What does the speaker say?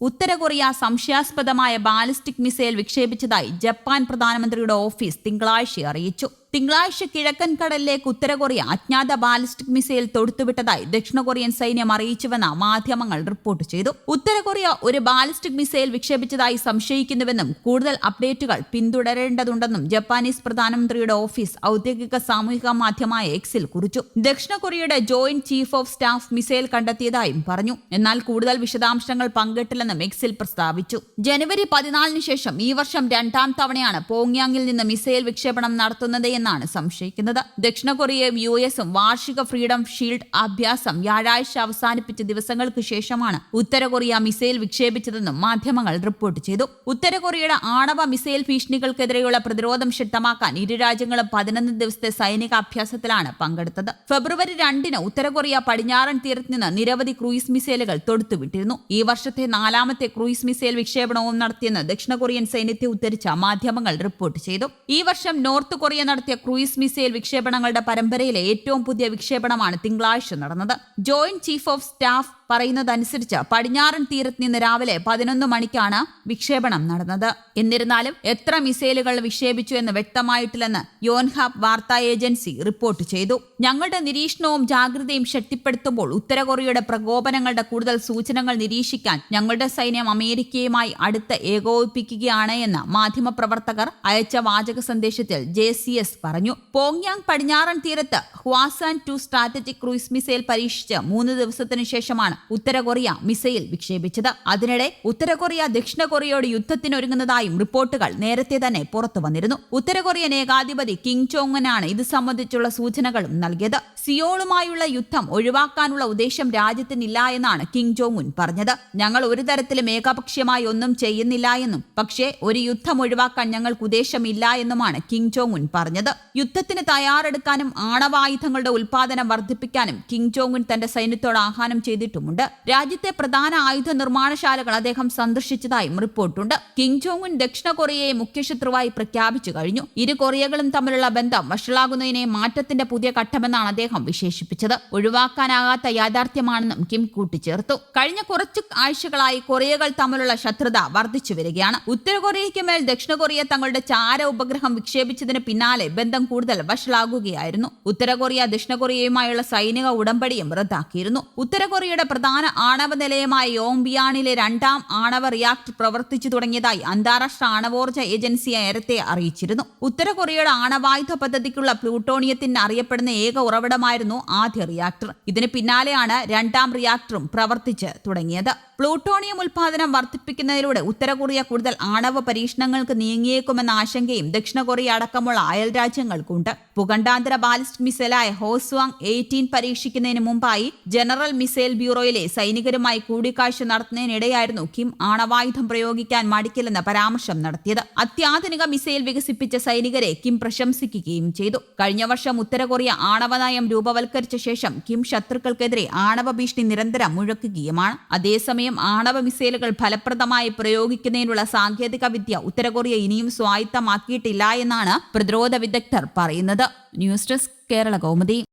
ഉത്തര Korea സംശയാസ്പദമായ ballistic missile വിക്ഷേപിച്ചതായി Japan പ്രധാനമന്ത്രിയുടെ ഓഫീസ് തിങ്കളാഴ്ച അറിയിച്ചു. തിങ്കളാഴ്ച കിഴക്കൻ കടലിലേക്ക് ഉത്തര കൊറിയ അജ്ഞാത ബാലിസ്റ്റിക് മിസൈൽ തൊടുത്തുവിട്ടതായി ദക്ഷിണ കൊറിയൻ സൈന്യം അറിയിച്ചുവെന്ന് മാധ്യമങ്ങൾ റിപ്പോർട്ട് ചെയ്തു. ഉത്തര കൊറിയ ഒരു ബാലിസ്റ്റിക് മിസൈൽ വിക്ഷേപിച്ചതായി സംശയിക്കുന്നുവെന്നും കൂടുതൽ അപ്ഡേറ്റുകൾ പിന്തുടരേണ്ടതുണ്ടെന്നും ജപ്പാനീസ് പ്രധാനമന്ത്രിയുടെ ഓഫീസ് ഔദ്യോഗിക സാമൂഹിക മാധ്യമമായ എക്സിൽ കുറിച്ചു. ദക്ഷിണ കൊറിയയുടെ joint chief of staff missile കണ്ടെത്തിയതായും പറഞ്ഞു. എന്നാൽ കൂടുതൽ വിശദാംശങ്ങൾ പങ്കിട്ടില്ലെന്നും എക്സിൽ പ്രസ്താവിച്ചു. ജനുവരി പതിനാലിന് ശേഷം ഈ വർഷം രണ്ടാം തവണയാണ് പോങ്യാങ്ങിൽ നിന്ന് മിസൈൽ വിക്ഷേപണം നടത്തുന്നത് എന്നാണ് സംശയിക്കുന്നത്. ദക്ഷിണ കൊറിയയും യു എസും വാർഷിക ഫ്രീഡം ഷീൽഡ് അഭ്യാസം വ്യാഴാഴ്ച അവസാനിപ്പിച്ച ദിവസങ്ങൾക്ക് ശേഷമാണ് ഉത്തര കൊറിയ മിസൈൽ വിക്ഷേപിച്ചതെന്നും മാധ്യമങ്ങൾ റിപ്പോർട്ട് ചെയ്തു. ഉത്തര കൊറിയയുടെ ആണവ മിസൈൽ ഭീഷണികൾക്കെതിരെയുള്ള പ്രതിരോധം ശക്തമാക്കാൻ ഇരു രാജ്യങ്ങളും പതിനൊന്ന് ദിവസത്തെ സൈനിക അഭ്യാസത്തിലാണ് പങ്കെടുത്തത്. ഫെബ്രുവരി രണ്ടിന് ഉത്തര കൊറിയ പടിഞ്ഞാറൻ തീരത്ത് നിന്ന് നിരവധി ക്രൂയിസ് മിസൈലുകൾ തൊടുത്തുവിട്ടിരുന്നു. ഈ വർഷത്തെ നാലാമത്തെ ക്രൂയിസ് മിസൈൽ വിക്ഷേപണവും നടത്തിയെന്ന് ദക്ഷിണ കൊറിയൻ സൈന്യത്തെ ഉദ്ധരിച്ച മാധ്യമങ്ങൾ റിപ്പോർട്ട് ചെയ്തു. ഈ വർഷം നോർത്ത് കൊറിയ നടത്തിയ ക്രൂയിസ് മിസൈൽ വിക്ഷേപണങ്ങളുടെ പരമ്പരയിലെ ഏറ്റവും പുതിയ വിക്ഷേപണമാണ് തിങ്കളാഴ്ച നടന്നത്. ജോയിന്റ് ചീഫ് ഓഫ് സ്റ്റാഫ് പറയുന്നതനുസരിച്ച് പടിഞ്ഞാറൻ തീരത്ത് നിന്ന് രാവിലെ പതിനൊന്ന് മണിക്കാണ് വിക്ഷേപണം നടന്നത്. എന്നിരുന്നാലും എത്ര മിസൈലുകൾ വിക്ഷേപിച്ചു എന്ന് വ്യക്തമായിട്ടില്ലെന്ന് യോൻഹാബ് വാർത്താ ഏജൻസി റിപ്പോർട്ട് ചെയ്തു. ഞങ്ങളുടെ നിരീക്ഷണവും ജാഗ്രതയും ശക്തിപ്പെടുത്തുമ്പോൾ ഉത്തര കൊറിയയുടെ പ്രകോപനങ്ങളുടെ കൂടുതൽ സൂചനകൾ നിരീക്ഷിക്കാൻ ഞങ്ങളുടെ സൈന്യം അമേരിക്കയുമായി അടുത്ത് ഏകോപിപ്പിക്കുകയാണ് എന്ന് മാധ്യമപ്രവർത്തകർ അയച്ച വാചക സന്ദേശത്തിൽ ജെ സി എസ് പറഞ്ഞു. പോങ്യാങ് പടിഞ്ഞാറൻ തീരത്ത് Hwasal two strategic cruise missile പരീക്ഷിച്ച് മൂന്ന് ദിവസത്തിനു ശേഷമാണ് ഉത്തര കൊറിയ മിസൈൽ വിക്ഷേപിച്ചത്. അതിനിടെ ഉത്തര കൊറിയ ദക്ഷിണ കൊറിയയോട് യുദ്ധത്തിനൊരുങ്ങുന്നതായും റിപ്പോർട്ടുകൾ നേരത്തെ തന്നെ പുറത്തു വന്നിരുന്നു ഉത്തര കൊറിയൻ ഏകാധിപതി കിങ് ചോങ്ങനാണ് ഇത് സംബന്ധിച്ചുള്ള സൂചനകളും നൽകിയത്. സിയോളുമായുള്ള യുദ്ധം ഒഴിവാക്കാനുള്ള ഉദ്ദേശം രാജ്യത്തിനില്ല എന്നാണ് കിങ് ജോങ് ഉൻ പറഞ്ഞത്. ഞങ്ങൾ ഒരു തരത്തിലും ഏകപക്ഷീയമായി ഒന്നും ചെയ്യുന്നില്ല എന്നും പക്ഷേ ഒരു യുദ്ധം ഒഴിവാക്കാൻ ഞങ്ങൾക്ക് ഉദ്ദേശമില്ല എന്നുമാണ് കിങ് ജോങ് ഉൻ പറഞ്ഞത്. യുദ്ധത്തിന് തയ്യാറെടുക്കാനും ആണവായുധങ്ങളുടെ ഉൽപാദനം വർദ്ധിപ്പിക്കാനും കിങ് ജോങ് ഉൻ തന്റെ സൈന്യത്തോട് ആഹ്വാനം ചെയ്തിട്ടുമുണ്ട്. രാജ്യത്തെ പ്രധാന ആയുധ നിർമ്മാണശാലകൾ അദ്ദേഹം സന്ദർശിച്ചതായും റിപ്പോർട്ടുണ്ട്. കിങ് ജോങ് ഉൻ ദക്ഷിണ കൊറിയയെ മുഖ്യശത്രുവായി പ്രഖ്യാപിച്ചു കഴിഞ്ഞു. ഇരു കൊറിയകളും തമ്മിലുള്ള ബന്ധം വഷളാകുന്നതിനെ മാറ്റത്തിന്റെ പുതിയ ഘട്ടമെന്നാണ് അദ്ദേഹം വിശേഷിപ്പിച്ചത്. ഒഴിവാക്കാനാകാത്ത യാഥാർത്ഥ്യമാണെന്നും കിം കൂട്ടിച്ചേർത്തു. കഴിഞ്ഞ കുറച്ച് ആഴ്ചകളായി കൊറിയകൾ തമ്മിലുള്ള ശത്രുത വർദ്ധിച്ചു വരികയാണ്. ഉത്തര കൊറിയയ്ക്ക് മേൽ ദക്ഷിണ കൊറിയ തങ്ങളുടെ ചാര ഉപഗ്രഹം വിക്ഷേപിച്ചതിന് പിന്നാലെ ബന്ധം കൂടുതൽ വഷളാകുകയായിരുന്നു. ഉത്തര കൊറിയ ദക്ഷിണ കൊറിയയുമായുള്ള സൈനിക ഉടമ്പടിയും റദ്ദാക്കിയിരുന്നു. ഉത്തര കൊറിയയുടെ പ്രധാന ആണവ നിലയമായ യോംബിയാണിലെ രണ്ടാം ആണവ റിയാക്ടർ പ്രവർത്തിച്ചു തുടങ്ങിയതായി അന്താരാഷ്ട്ര ആണവോർജ ഏജൻസി നേരത്തെ അറിയിച്ചിരുന്നു. ഉത്തര കൊറിയയുടെ ആണവായുധ പദ്ധതിക്കുള്ള പ്ലൂട്ടോണിയത്തിന് അറിയപ്പെടുന്ന ഏക ഉറവിടമായിരുന്നു ആദ്യ റിയാക്ടർ. ഇതിന് പിന്നാലെയാണ് രണ്ടാം റിയാക്ടറും പ്രവർത്തിച്ച് തുടങ്ങിയത്. പ്ലൂട്ടോണിയം ഉൽപാദനം വർദ്ധിപ്പിക്കുന്നതിലൂടെ ഉത്തര കൊറിയ കൂടുതൽ ആണവ പരീക്ഷണങ്ങൾക്ക് നീങ്ങിയേക്കുമെന്ന ആശങ്കയും ദക്ഷിണ കൊറിയ അടക്കമുള്ള അയൽ രാജ്യങ്ങൾക്കുണ്ട്. ഭൂഖണ്ഡാന്തര ബാലിസ്റ്റിക് മിസൈലായ ഹോസ്വാങ് എയ്റ്റീൻ പരീക്ഷിക്കുന്നതിന് മുമ്പായി ജനറൽ മിസൈൽ ബ്യൂറോയിലെ സൈനികരുമായി കൂടിക്കാഴ്ച നടത്തുന്നതിനിടെയായിരുന്നു കിം ആണവായുധം പ്രയോഗിക്കാൻ മടിക്കില്ലെന്ന പരാമർശം നടത്തിയത്. അത്യാധുനിക മിസൈൽ വികസിപ്പിച്ച സൈനികരെ കിം പ്രശംസിക്കുകയും ചെയ്തു. കഴിഞ്ഞ വർഷം ഉത്തര കൊറിയ ആണവ നയം രൂപവൽക്കരിച്ച ശേഷം കിം ശത്രുക്കൾക്കെതിരെ ആണവ ഭീഷണി നിരന്തരം മുഴക്കുകയുമാണ്. അതേസമയം ആണവ മിസൈലുകൾ ഫലപ്രദമായി പ്രയോഗിക്കുന്നതിനുള്ള സാങ്കേതിക വിദ്യ ഉത്തരകൊറിയ ഇനിയും സ്വായത്തമാക്കിയിട്ടില്ല എന്നാണ് പ്രതിരോധ വിദഗ്ധർ പറയുന്നത്. News desk Kerala Kaumudi.